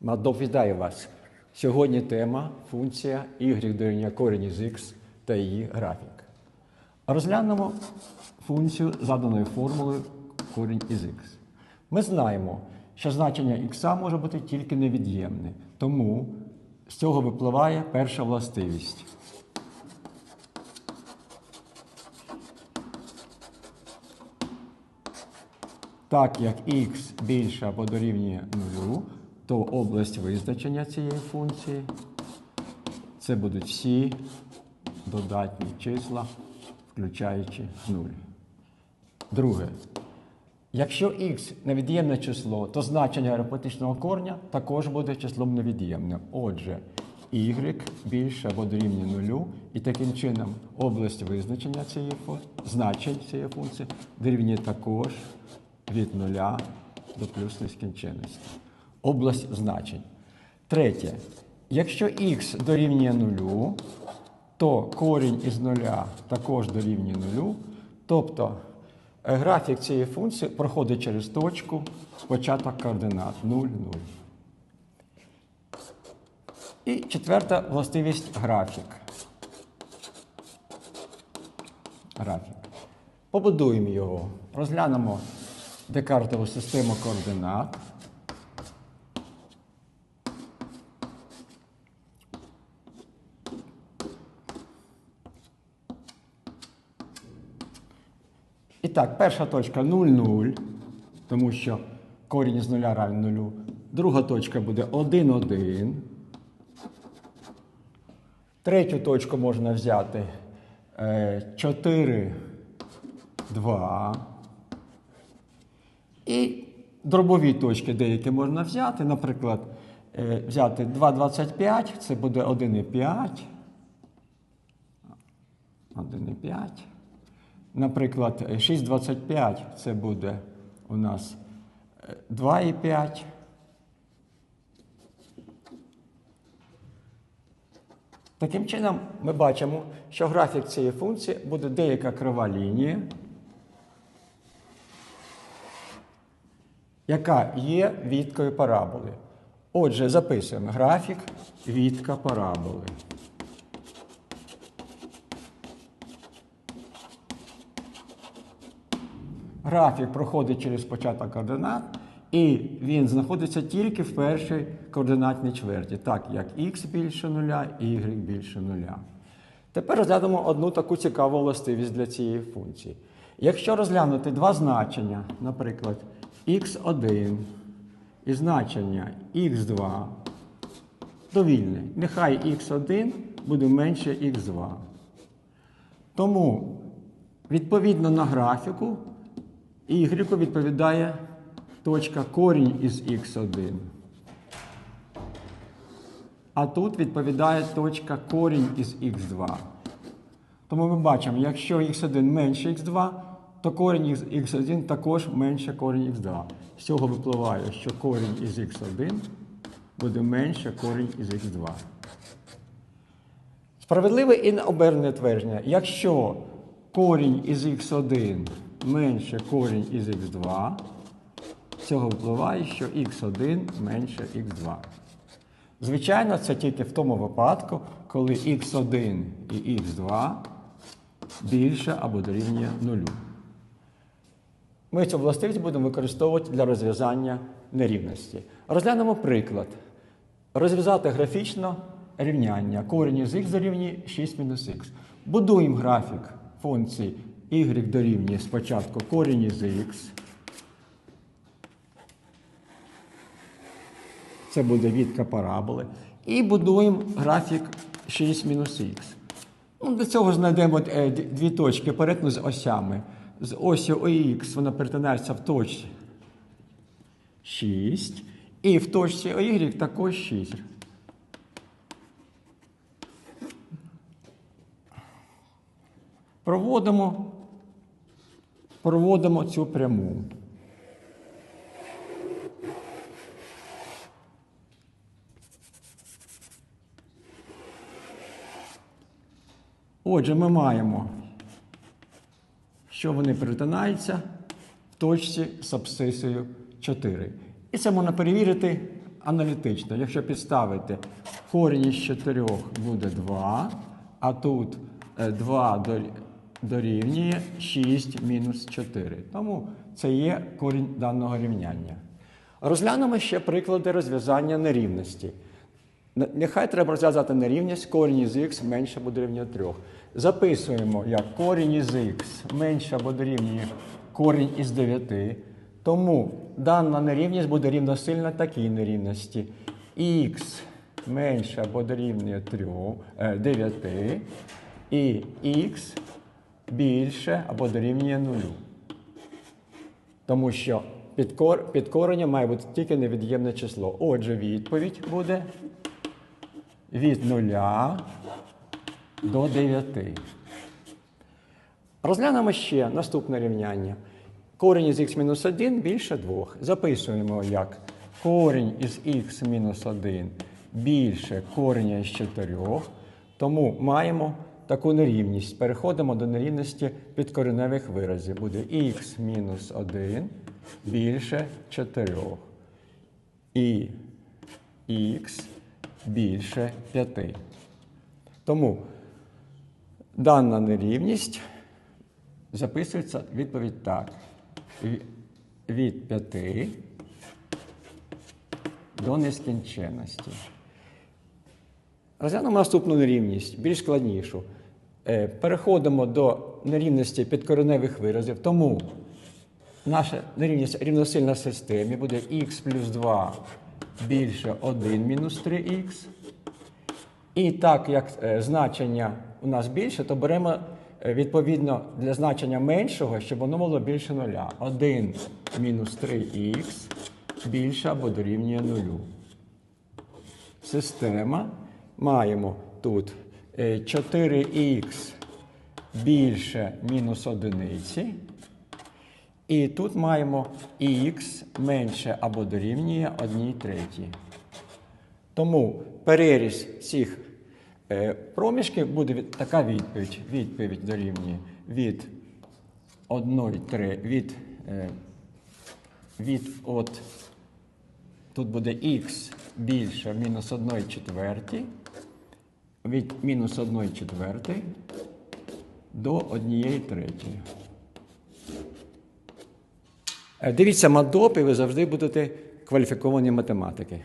Мадов вітаю вас. Сьогодні тема функція y дорівнює корінь із x та її графік. Розглянемо функцію заданої формулою корінь із x. Ми знаємо, що значення x може бути тільки невід'ємне, тому з цього випливає перша властивість. Так як x більше або дорівнює нулю, то область визначення цієї функції це будуть всі додатні числа, включаючи 0. Друге. Якщо x невід'ємне число, то значення арифметичного корня також буде числом невід'ємним. Отже, y більше або дорівнює нулю, і таким чином область визначення цієї фу- значень цієї функції дорівнює також від нуля до плюс нескінченності. Область значень. Третє. Якщо x дорівнює нулю, то корінь із нуля також дорівнює нулю. Тобто е, графік цієї функції проходить через точку початок координат 0, 0. І четверта властивість графік. Графік. Побудуємо його. Розглянемо декартову систему координат. Так, перша точка 0, 0, тому що корінь з нуля равен нулю. Друга точка буде 1, 1. Третю точку можна взяти е, 4, 2. І дробові точки деякі можна взяти. Наприклад, е, взяти 2,25, це буде 1,5. 1,5. Наприклад, 6,25 це буде у нас е, 2,5. Таким чином, ми бачимо, що графік цієї функції буде деяка крива лінія, яка є відкою параболи. Отже, записуємо графік відка параболи. Графік проходить через початок координат, і він знаходиться тільки в першій координатній чверті, так як х більше нуля і y більше нуля. Тепер розглянемо одну таку цікаву властивість для цієї функції. Якщо розглянути два значення, наприклад, x1 і значення x2, довільне, нехай x1 буде менше x2. Тому відповідно на графіку y відповідає точка корінь із x1. А тут відповідає точка корінь із x2. Тому ми бачимо, якщо x1 менше x2, то корінь із x1 також менше корінь x2. З цього випливає, що корінь із x1 буде менше корінь із x2. Справедливе і необернене твердження. Якщо корінь із x1 менше корінь із x2, з цього впливає, що x1 менше x2. Звичайно, це тільки в тому випадку, коли x1 і x2 більше або дорівнює нулю. Ми цю властивість будемо використовувати для розв'язання нерівності. Розглянемо приклад. Розв'язати графічно рівняння. Корінь із х дорівнює 6 мінус х. Будуємо графік функції y дорівнює спочатку корінь із х. Це буде відка параболи. І будуємо графік 6 мінус х. Ну, для цього знайдемо е, дві точки перетину з осями. З осі ОХ вона перетинається в точці 6. І в точці OY також 6. Проводимо, проводимо цю пряму. Отже, ми маємо, що вони перетинаються в точці з абсцисою 4. І це можна перевірити аналітично. Якщо підставити корінь із 4 буде 2, а тут е, 2 дорі- дорівнює 6 мінус 4. Тому це є корінь даного рівняння. Розглянемо ще приклади розв'язання нерівності. Нехай треба розв'язати нерівність корінь із х менше або дорівнює 3. Записуємо як корінь із х менше або дорівнює корінь із 9. Тому дана нерівність буде рівносильна такій нерівності. х менше або дорівнює 3, е, 9 і х більше або дорівнює 0. Тому що підкор... підкорення має бути тільки невід'ємне число. Отже, відповідь буде від 0 до 9. Розглянемо ще наступне рівняння. Корінь із х-1 більше 2. Записуємо як корінь із х-1 більше кореня із 4. Тому маємо таку нерівність. Переходимо до нерівності підкореневих виразів. Буде х-1 більше 4. І х більше 5. Тому дана нерівність записується відповідь так. Від 5 до нескінченності. Розглянемо наступну нерівність, більш складнішу. Е, Переходимо до нерівності підкореневих виразів. Тому наша нерівність рівносильна системі буде х плюс 2 більше 1 мінус 3х. І так як е, значення у нас більше, то беремо е, відповідно для значення меншого, щоб воно було більше нуля. 1 мінус 3х більше або дорівнює нулю. Система. Маємо тут е, 4х більше мінус одиниці. І тут маємо х менше або дорівнює 1 третій. Тому переріз цих е, проміжків буде така відповідь. Відповідь дорівнює від 1 3, від, е, від от, тут буде х більше мінус 1 четвертій, від мінус 1 четвертій до 1 третьої. Е, Дивіться мадопи, ви завжди будете кваліфіковані математики.